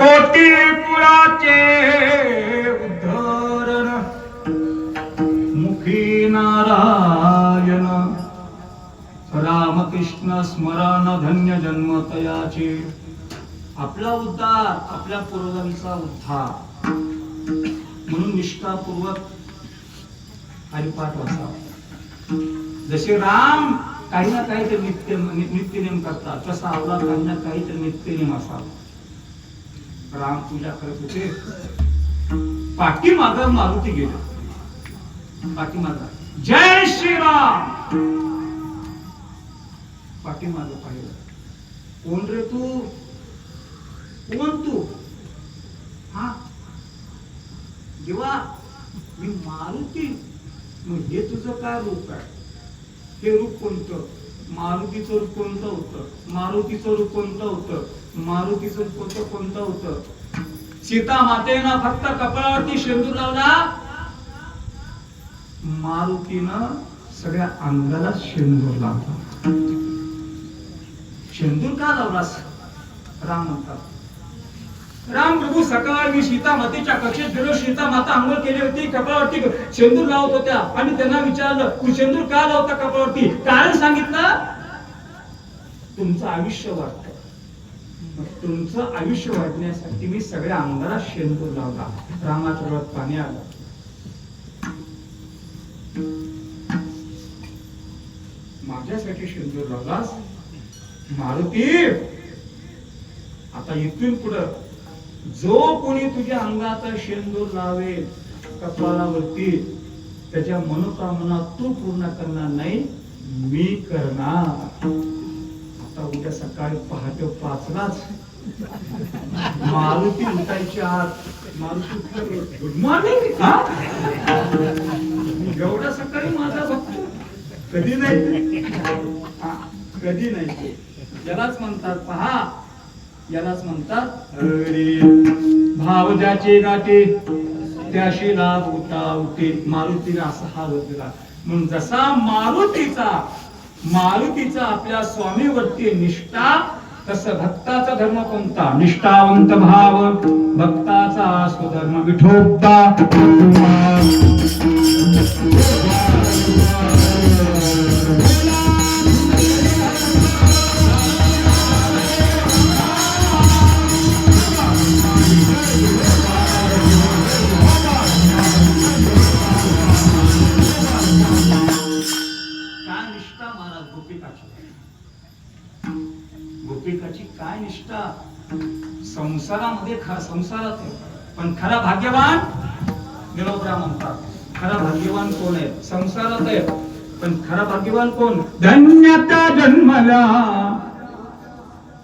कोटी कुळाचे उद्धरण मुखी नारायण रामकृष्ण स्मरण धन्य जन्म तयाचे आपला उद्धार आपल्या पूर्वजांचा उद्धार. म्हणून निष्ठापूर्वक हरिपाठ वाचा जसे राम काही ना काही ते नित्य नित्यनेम करतात तसा आपला काही ना नित्य नित्यनेम असावा. राम पूजा करत होते पाठीमाग मारुती गेले. पाठीमाग जय श्रीराम. पाठीमाग पाहिलं. कोण रे तू? कोण तू? हा? देवा मी मारुती. मग हे तुझं काय रूप आहे? हे रूप कोणतं? मारुतीचं रूप कोणतं होतं? मारुतीचं रूप कोणतं होतं? मारुतीचं पोत कोणतं होत? सीता मातेनं फक्त कपाळावरती शेंदूर लावला. मारुतीनं सगळ्या अंगाला शेंदूर लावला. शेंदूर का लावलास? राम म्हणतात. राम प्रभू सकाळ मी सीता मातेच्या कक्षेत गेलो. सीता माता आंघोळ केली होती. कपाळावरती शेंदूर लावत होत्या. आणि त्यांना विचारलं तू शेंदूर का लावता कपाळावरती? कारण सांगितलं तुमचं आयुष्य वाढत. तुमचं आयुष्य वाढण्यासाठी मी सगळ्या अंगाला शेंदूर लावला. रामाच्या डोळ्यात पाणी आलं. माझ्यासाठी शेंदूर लावलास? मारुती! आता इथून पुढं जो कोणी तुझ्या अंगाचा शेंदूर लावेल कपाळावरती त्याच्या मनोकामना तू पूर्ण करणार नाही मी करणार. आता उद्या सकाळी पहाटे पाचलाच. मारुती उठायची आत मारुती गुड मॉर्निंग एवढा सकाळी माझा बघतो कधी नाही? कधी नाही? यालाच म्हणतात पहा यालाच म्हणतात अरे भाव ज्याचे गाते त्याशी लाभ होता होते मारुतीला असा हा बदला म्हणून जसा मारुतीचा मारुतीचा आपल्या स्वामीवरती निष्ठा तस भक्ताचा धर्म कोणता? निष्ठावंत भाव भक्ताचा स्वधर्म विठोबा. पण खरा भाग्यवान निरोधरा म्हणतात. खरा भाग्यवान कोण आहे? संसारात आहे. पण खरा भाग्यवान कोण? धन्य त्या जन्मल्या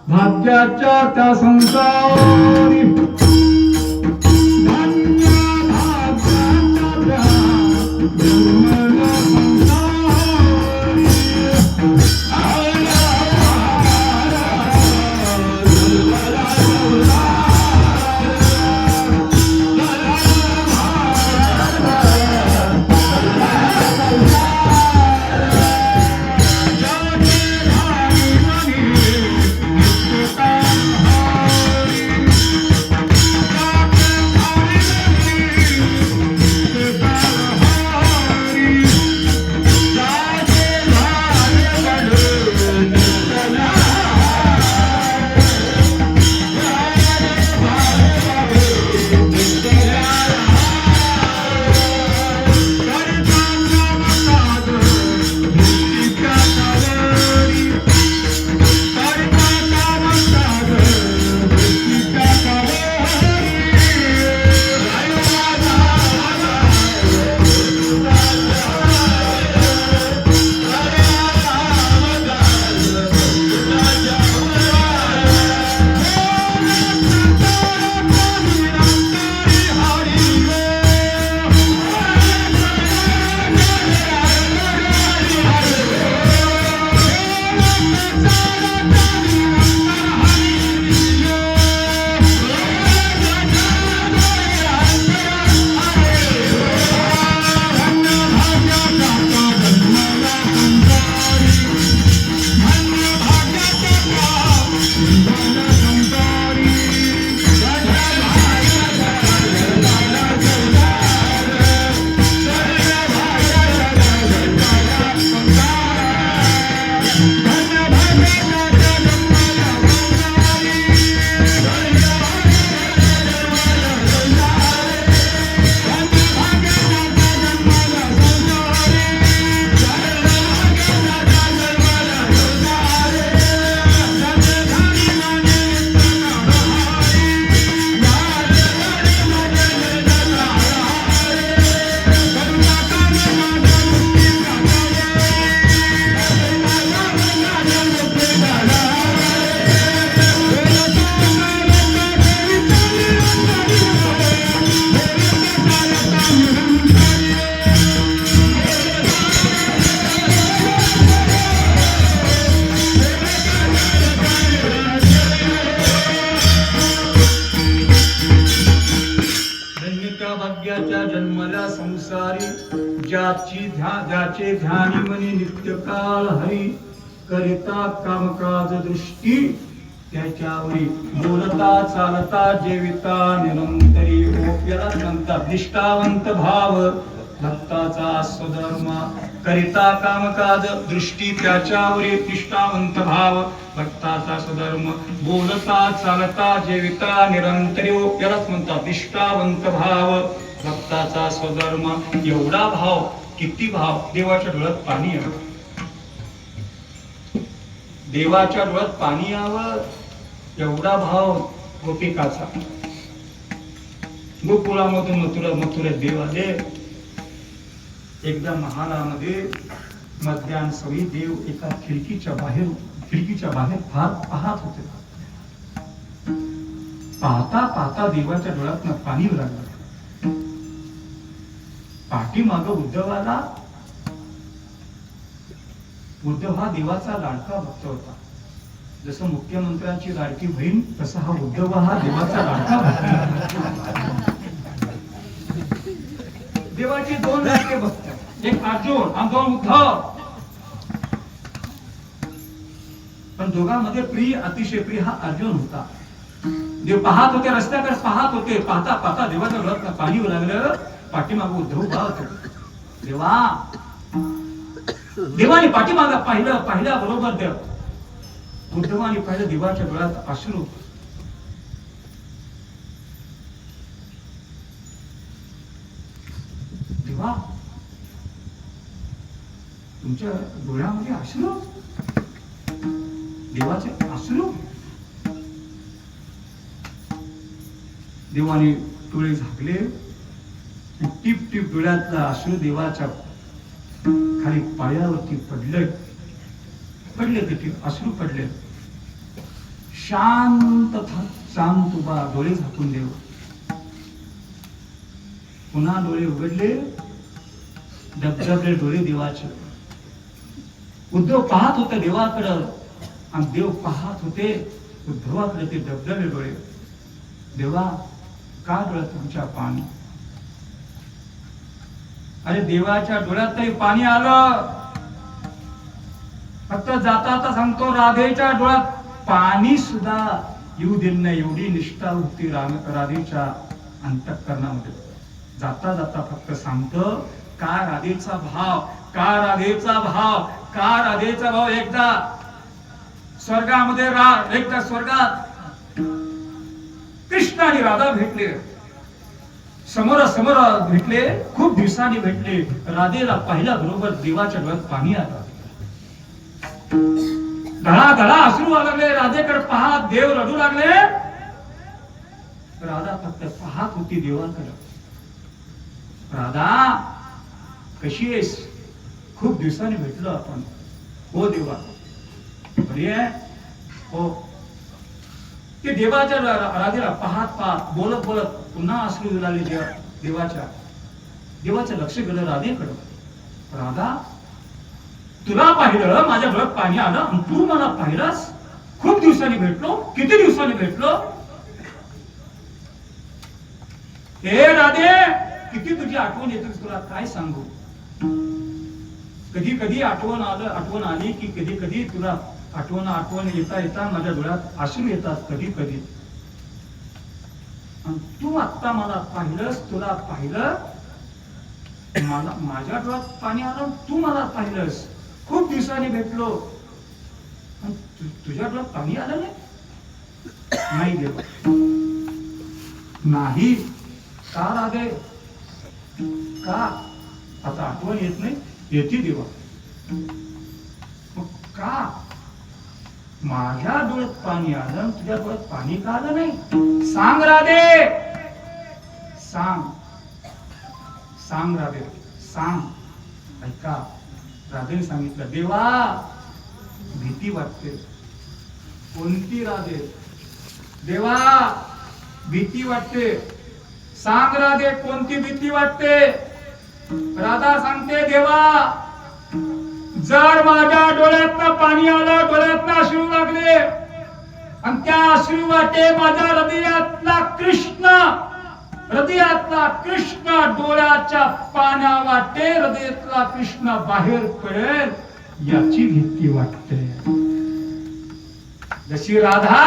भाग्याच्या त्या संसारी. धन्य संसारी ज्याची ध्या ज्याचे ध्यानी मनी नित्य काळ हरी करिता कामकाज दृष्टी त्याच्यावरी बोलता चालता जेविता निरंतरी ओप म्हणतात निष्ठावंत भाव भक्ताचा स्वधर्म करिता कामकाज दृष्टी त्याच्यावरी निष्ठावंत भाव भक्ताचा स्वधर्म बोलता चालता जेविता निरंतरी ओप म्हणतात निष्ठावंत भाव भक्ताचा स्वधर्म एवढा भाव किती भाव? देवाच्या डोळ्यात पाणी यावं. देवाच्या डोळ्यात पाणी यावं एवढा भाव गोपिकाचा. गोकुळामधून मथुरा मथुरा देव एकदा महालामध्ये मध्यान सवी देव एका खिडकीच्या बाहेर खिडकीच्या बाहेर फार पाहत होते. पाहता पाहता देवाच्या डोळ्यात पाणी लागलं. पाठीमाग उद्धवाला उद्धव हा देवाचा लाडका भक्त होता. जसं मुख्यमंत्र्यांची लाडकी बहीण तसा हा उद्धव हा देवाचा लाडका भक्त देवाचे दोन लाडके भक्त. एक अर्जुन आणि दोन उद्धव. पण दोघांमध्ये प्रिय अतिशय प्रिय हा अर्जुन होता. देव पाहत होते रस्त्याकडे पाहत होते. पाहता पाहता देवाचं पाणी लागलं. पाठीमाग उद्धव पाहत होते देवा. देवाने पाठीमाग पाहिलं पाहिल्या बरोबर देव. उद्धवाने पाहिलं देवाच्या डोळ्यात अश्रू. देवा. तुमच्या डोळ्यामध्ये अश्रू? देवाचे अश्रू? देवाने डोळे झाकले. टिप टिप डोळ्यातला अश्रू देवाच्या खाली पायावरती पडले. पडले ते अश्रू पडले. शांत शांत उभा डोळे झाकून देव. पुन्हा डोळे उघडले. डबडबले डोळे देवाचे. उद्धव पाहत होते देवाकडं. आणि देव पाहत होते उद्धवाकडे ते डबडबले डोळे. देवा का डोळ्यात तुमच्या पाणी? अरे देवाच्या डोळ्यात तरी पाणी आलं. फक्त जाता आता सांगतो राधेच्या डोळ्यात पाणी सुद्धा येऊ दिलं एवढी निष्ठा होती राम राधेच्या अंतःकरणामध्ये. जाता जाता फक्त सांगतो का राधेचा भाव का राधेचा भाव का राधेचा भाव एकदा स्वर्गामध्ये रा एकदा स्वर्गात कृष्ण आणि राधा भेटले. समोर समोर भेटले खूप दिवसांनी भेटले. राधेला पाहिल्या बरोबर देवाच्या डोळ्यात पाणी आलं धडा धडा असू लागले. राधेकडे पाहत देव रडू लागले. राधा फक्त पाहत होती देवाकडे. राधा कशी आहेस? खूप दिवसांनी भेटलो आपण. हो देवा. बरी आहे? हो. ते देवाच्या राधेला पाहत पाहत बोलत बोलत पुन्हा अश्रू येऊ लागले देवा देवाच्या. देवाचं लक्ष गेलं राधेकडं. राधा तुला पाहिलं माझ्या घरात पाणी आलं आणि तू मला पाहिलंस. खूप दिवसांनी भेटलो. किती दिवसांनी भेटलो? हे राधे किती तुझी आठवण येते तुला काय सांगू? कधी कधी आठवण आलं आठवण आली की कधी कधी तुला आठवण आठवण येता येता माझ्या डोळ्यात आश्रू येतात कधी कधी. तू आत्ता मला पाहिलंस तुला पाहिलं मला माझ्या डोळ्यात पाणी आलं तू मला पाहिलंस. खूप दिवसांनी भेटलो. तुझ्या डोळ्यात पाणी आलं नाही? नाही नाही. का राधे का? आता आठवण येत नाही? येते देवा. मग का? माझ्या डोळ्यात पाणी आलं तुझ्या डोळ्यात पाणी का आलं नाही? सांग राधे. सांग. सांग राधे. सांग. ऐका. राधेने सांगितलं देवा भीती वाटते. कोणती राधे? देवा भीती वाटते. सांग राधे कोणती भीती वाटते? राधा सांगते देवा जर माझ्या डोळ्यातनं पाणी आलं डोळ्यातनं अश्रू लागले. आणि त्या अश्रू वाटे माझ्या हृदयातला कृष्ण हृदयातला कृष्ण डोळ्याच्या पाण्या वाटे हृदयातला कृष्ण बाहेर पडेल याची भीती वाटते. जशी राधा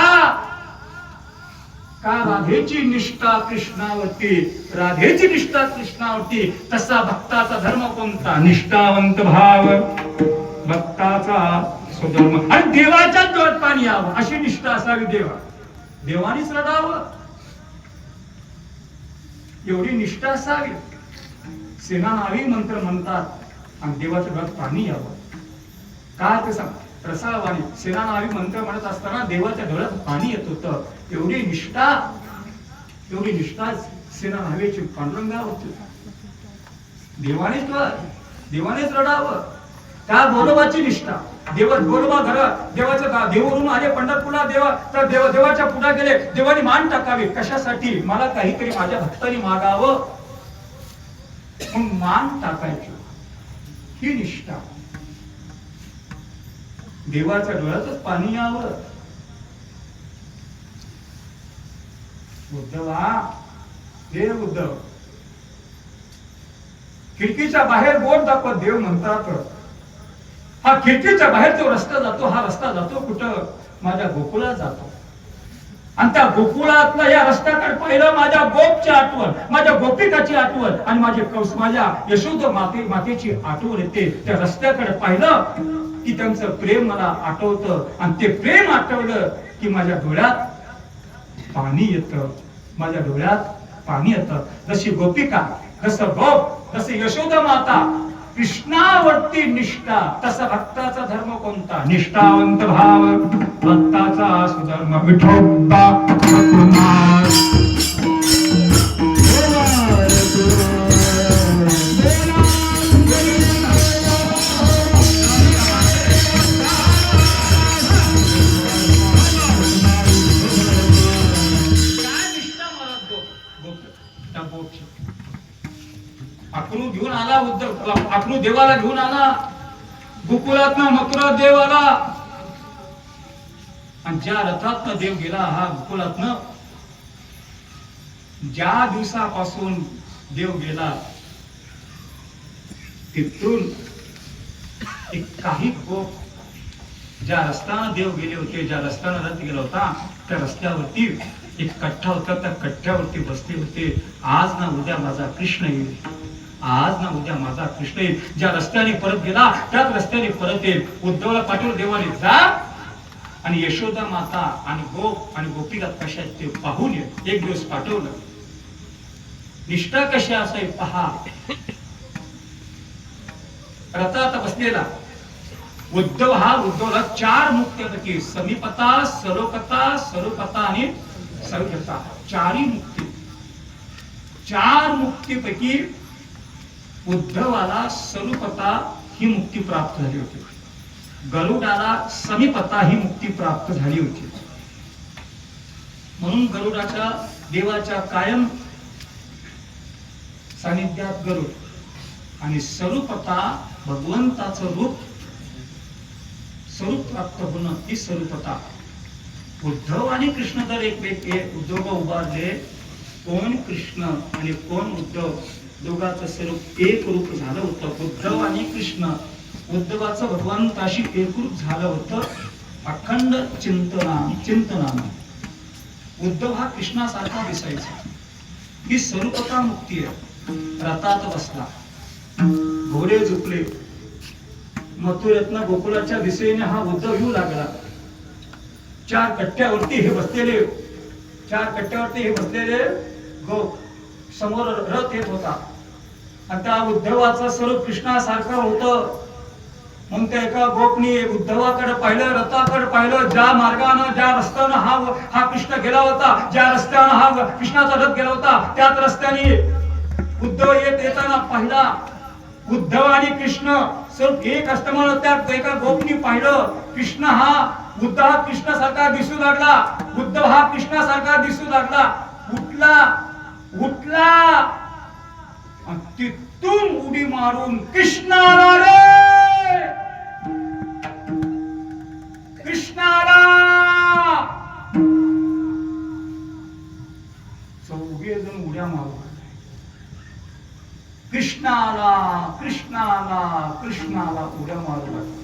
का राधेची निष्ठा कृष्णावरती? राधेची निष्ठा कृष्णावरती तसा भक्ताचा धर्म कोणता? निष्ठावंत भाव. भक्ताचा स्वधर्म. आणि देवाच्या डोळ्यात पाणी यावं अशी निष्ठा असावी देवा. देवानीच रडावं. एवढी निष्ठा असावी. सेना नावी मंत्र म्हणतात आणि देवाच्या डोळ्यात पाणी यावं. काय ते सांग? रसावाणी सेना नावी मंत्र म्हणत असताना देवाच्या डोळ्यात पाणी येत होतं. एवढी निष्ठा एवढी निष्ठा सेना हवेची पांडुरंगा होती देवानेच देवानेच रडावं त्या गोलोबाची निष्ठा. देव गोरोबा घर देवाचं देवरून देवावरून आले पंढरपूरला देवा तर देव देवाच्या पुढे गेले. देवानी मान टाकावी. कशासाठी? मला काहीतरी माझ्या भक्तांनी मागावं. मग मान टाकायची. ही निष्ठा. देवाच्या डोळ्यातच पाणी यावं. उद्धवा हे उद्धव खिडकीच्या बाहेर बोट दाखवत देव म्हणतात हा खिडकीच्या बाहेर जो रस्ता जातो हा रस्ता जातो कुठं? माझ्या गोकुळात जातो. आणि त्या गोकुळातलं या रस्त्याकडे पाहिलं माझ्या गोपची आठवण माझ्या गोपिकाची आठवण. आणि माझे कौश माझ्या यशोद माते मातेची आठवण येते. त्या रस्त्याकडे पाहिलं की त्यांचं प्रेम मला आठवतं. आणि ते प्रेम आठवलं की माझ्या डोळ्यात पाणी येतं. माझ्या डोळ्यात पाणी येतं. जशी गोपिका जसं गोप जसे यशोदा माता. कृष्णावरती निष्ठा तसा भक्ताचा धर्म कोणता? निष्ठावंत भाव भक्ताचा सुधर्म विठोबा. घेऊन आला उद्धव अकरू देवाला घेऊन आला गोकुळात मथुरा देव आला आणि ज्या रथात देव गेला हा गोकुळातनं ज्या दिवसापासून देव गेला तिथून एक काही गोप ज्या रस्त्यानं देव गेले होते ज्या रस्त्यानं रथ गेला होता त्या रस्त्यावरती एक कठ्ठा होता त्या कठ्ठ्यावरती बसले होते. आज ना उद्या माझा कृष्ण येईल. आज ना उद्या माझा कृष्ण येईल. ज्या रस्त्याने परत गेला त्याच रस्त्याने परत येईल. उद्धवला पाठवलं देवाने जा. आणि यशोदा माता आणि गोप आणि गोपिका कशा आहेत ते पाहून ये. एक दिवस पाठवलं. निष्ठा कशी असाय पहा. रथात बसलेला. उद्धव हा उद्धवला चार मुक्त्यापैकी समीपता सरोपता सरोपता आणि सरोपता चारही मुक्ती. चार मुक्तीपैकी उद्धवाला सरुपता ही मुक्ती प्राप्त झाली होती. गरुडाला समीपता ही मुक्ती प्राप्त झाली होती. म्हणून गरुडाच्या देवाच्या कायम सानिध्यात गरुड आणि स्वरूपता भगवंताचं रूप स्वरूप प्राप्त होणं ही स्वरूपता उद्धव आणि कृष्ण जर एक एक उद्धव उभारले कोण कृष्ण आणि कोण उद्धव? दोघांचं स्वरूप एक रूप झालं होतं. उद्धव आणि कृष्ण उद्धवाचं भगवंताशी एकरूप झालं होतं. अखंड चिंतना चिंतनानं. उद्धव हा कृष्णासारखा दिसायचा. ही स्वरूपता मुक्ती आहे. रथात बसला. घोडे झुकले. मथुरत्न गोकुळाच्या दिशेने हा उद्धव येऊ लागला. चार कट्ट्यावरती हे बसलेले. चार कट्ट्यावरती हे बसलेले गो समोर रथ येत होता. आणि त्या उद्धवाचं स्वरूप कृष्णासारखं होतं. मग त्या एका गोपनी उद्धवाकडे पाहिलं रथाकडे पाहिलं ज्या मार्गानं ज्या रस्त्यानं हा हा कृष्ण गेला होता ज्या रस्त्यानं हा कृष्णाचा रथ गेला होता त्याच रस्त्याने उद्धव येत येताना पाहिला. उद्धव आणि कृष्ण स्वरूप एक असताना त्या एका गोपनी पाहिलं. कृष्ण हा बुद्ध हा कृष्णासारखा दिसू लागला. बुद्ध हा कृष्णासारखा दिसू लागला. उठला. उठला. तिथून उडी मारून कृष्णाला रे! कृष्ण आला चौघे जण उड्या मारू लागले. कृष्णाला कृष्णाला कृष्णाला उड्या मारू लागला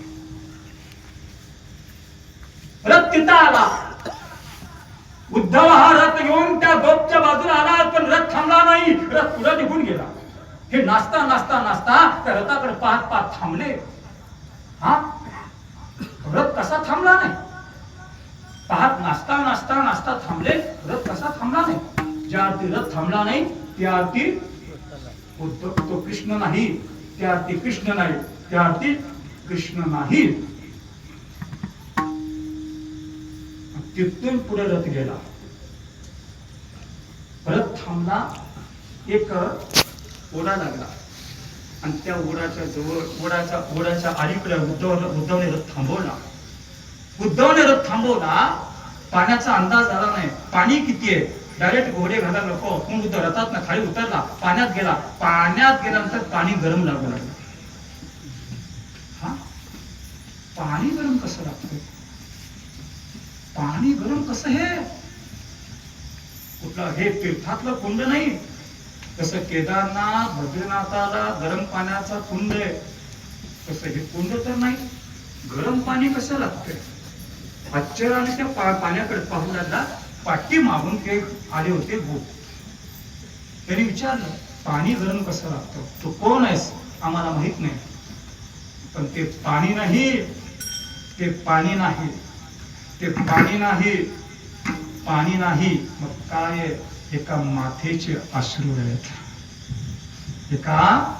रथ तिथं आला. उद्धव हा रथ घेऊन त्या गोपच्या बाजूला आला पण रथ थांबला नाही. रथ पुढे निघून गेला. हे नाचता नाचता नाचता त्या रथाकडे पाहत पाहत थांबले. हा? रथ कसा थांबला नाही? पाहत नाचता नाचता नाचता थांबले. रथ कसा थांबला नाही? ज्या अर्थी रथ थांबला नाही त्या अर्थी उद्धव तो कृष्ण नाही. त्या अर्थी कृष्ण नाही. त्या अर्थी कृष्ण नाही. तिथून पुढे रथ गेला. रथ थांबला एक ओढा लागला. आणि त्या ओढाच्या जवळ ओढाच्या ओढाच्या आलीकडे उद्धव उद्धवने रथ थांबवला. उद्धवने रथ थांबवला पाण्याचा अंदाज आला नाही. पाणी किती आहे? डायरेक्ट घोडे घालायला नको. कोण उद्धव रथात खाली उतरला पाण्यात गेला. पाण्यात गेल्यानंतर पाणी गरम लागू लागलं. हा? पाणी गरम कसं लागतं? पाणी गरम कसं हे? कुठलं हे तीर्थातलं कुंड नाही. तसं केदारनाथ बद्रीनाथाला गरम पाण्याचा कुंड आहे. तसं हे कुंड तर नाही. गरम पाणी कसं लागतंय? आश्चर्याने त्या पा- पाण्याकडे पाहू लागला पाठी मागून ते आले होते गो त्यांनी विचारलं पाणी गरम कसं लागतं? तू कोण आहेस? आम्हाला माहीत नाही. पण ते पाणी नाही. ते पाणी नाही. ते पाणी नाही पाणी नाही. मग काय एका माथेचे अश्रू आहेत. एका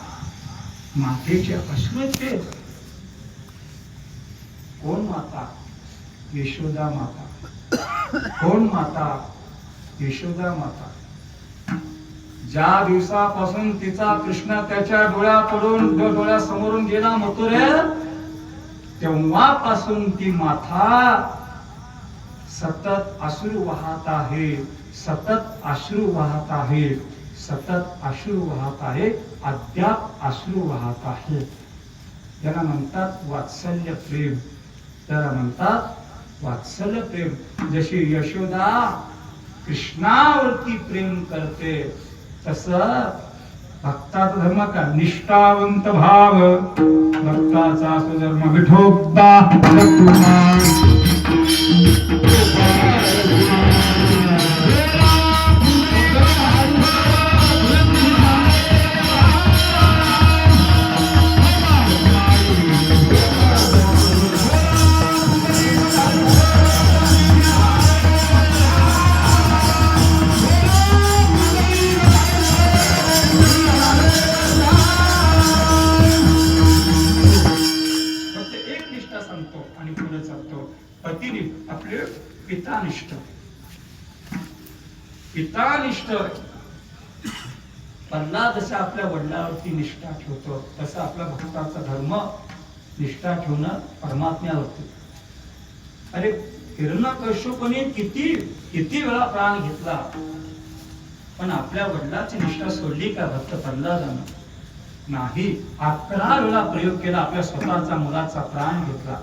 मातेचे अश्रू आहेत ते. कोण माता? यशोदा माता. कोण माता? यशोदा माता. ज्या दिवसापासून तिचा कृष्ण त्याच्या डोळ्या पडून डो- डोळ्यासमोरून गेला मथुरे तेव्हापासून ती माथा सतत अश्रू वाहत आहे. सतत अश्रू वाहत आहे. सतत अश्रू वाहत आहे. अद्याप अश्रू वाहत आहे. त्याला म्हणतात वात्सल्य प्रेम. त्याला म्हणतात वात्सल्य प्रेम. जशी यशोदा कृष्णावरती प्रेम करते तस भक्ताचा धर्म का? निष्ठावंत भाव. भक्ताचा स्वधर्म धर्म निष्ठा तसं आपला भारताचा धर्म निष्ठा ठेवणं परमात्म्यावरती. अरे हिरण्यकश्यपने किती किती वेळा प्राण घेतला? पण आपल्या वडिलाची निष्ठा सोडली का भक्त प्रल्हादानं? नाही. अकरा वेळा प्रयोग केला आपल्या स्वतःचा मुलाचा प्राण घेतला.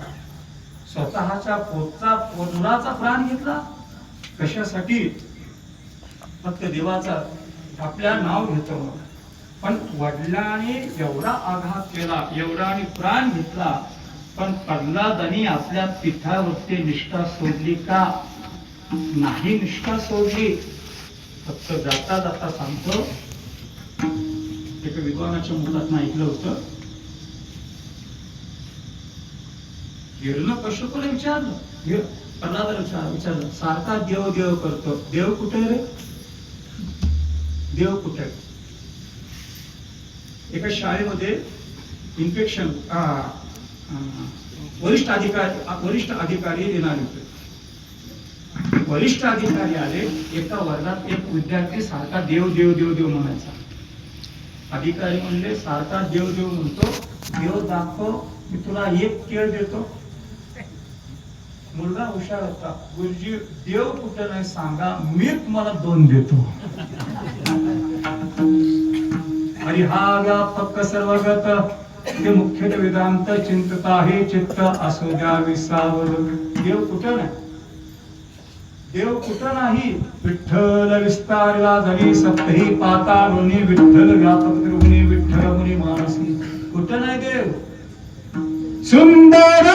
स्वतःच्या पोटचा मुलाचा प्राण घेतला? कशासाठी? फक्त देवाचा आपल्या नाव घेतो पण वडिलांनी एवढा आघात केला एवढा आणि प्राण घेतला पण प्रल्हादानी आपल्या पिठावरती निष्ठा सोडली का? नाही निष्ठा सोडली. फक्त जाता जाता सांगतो एका विद्वानाच्या मुलात ऐकलं होतं हिरण कश्यपला विचारलं? हे प्रल्हादाला विचार विचारलं सारखा देव देव करतो. देव कुठे रे? देव कुठे? एका शाळेमध्ये इन्फेक्शन वरिष्ठ अधिकारी वरिष्ठ अधिकारी येणार होते. वरिष्ठ अधिकारी आले एका वर्गात एक विद्यार्थी सारखा देव देव देव देव म्हणायचा. अधिकारी म्हणले सारखा देव देव म्हणतो देव दाखव मी तुला एक केळ देतो. मुलगा हुशार होता. गुरुजी देव कुठे नाही सांगा मी तुम्हाला दोन देतो. आणि हा व्यापक सर्वगत. हे मुख्य वेदांत चिंतता हे चित्त असू द्या विसावर देव कुठं नाही? देव कुठं नाही? विठ्ठल विस्तारला झाली सप्तही पाता मुनी विठ्ठल व्यापक रुग्णी विठ्ठल मुनी मानसी. कुठं नाही देव? सुंदर